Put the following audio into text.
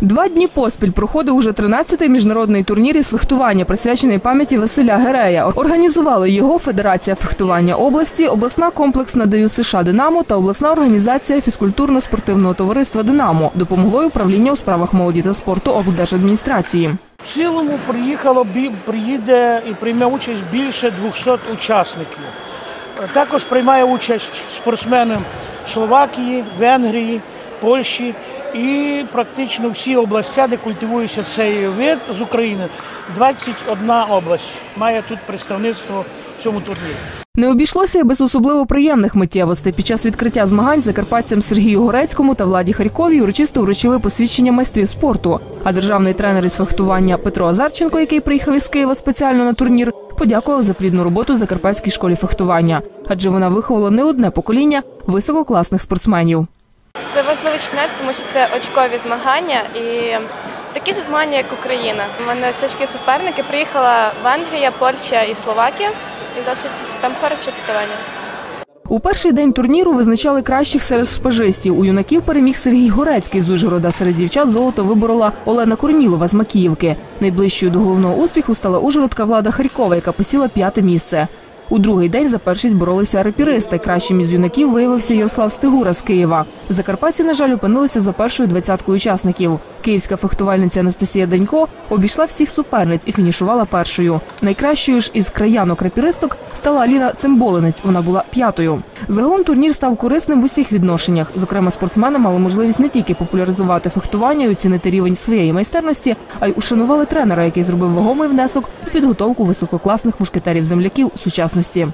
Два дні поспіль проходив уже 13-й міжнародний турнір із фехтування, присвячений пам'яті Василя Герея. Організували його Федерація фехтування області, обласна комплексна ДЮ США Динамо та обласна організація фізкультурно-спортивного товариства Динамо. Допомогло й управління у справах молоді та спорту облдержадміністрації. В цілому приїхало приїде і прийме участь більше 200 учасників. Також приймає участь спортсмени Словакії, Венгрії, Польщі і практично всі області, де культивується цей вид з України. 21 область має тут представництво в цьому турнірі. Не обійшлося і без особливо приємних миттєвостей. Під час відкриття змагань закарпатцям Сергію Горецькому та Владі Харьковій урочисто вручили посвідчення майстрів спорту. А державний тренер із фехтування Петро Азарченко, який приїхав із Києва спеціально на турнір, подякував за плідну роботу Закарпатській школі фехтування, адже вона виховала не одне покоління висококласних спортсменів. Це важливий чемпіонат, тому що це очкові змагання і такі ж змагання, як Україна. У мене тяжкі суперники. Приїхала Венгрія, Польща і Словакія. І досить там хороше фехтування. У перший день турніру визначали кращих серед шпажистів. У юнаків переміг Сергій Горецький з Ужгорода. Серед дівчат золото виборола Олена Корнілова з Макіївки. Найближчою до головного успіху стала Ужгородка Влада Харькова, яка посіла п'яте місце. У другий день за першість боролися репіристи. Кращим із юнаків виявився Ярослав Стигура з Києва. Закарпатці, на жаль, опинилися за першою двадцяткою учасників. Київська фехтувальниця Анастасія Данько обійшла всіх суперниць і фінішувала першою. Найкращою ж із краянок-репіристок стала Аліна Цимболинець. Вона була п'ятою. Загалом турнір став корисним в усіх відношеннях. Зокрема, спортсмени мали можливість не тільки популяризувати фехтування і оцінити рівень своєї майстерності, а й ушанували тренера, який зробив вагомий внесок у підготовку висококласних мушкетерів земляків сучасності.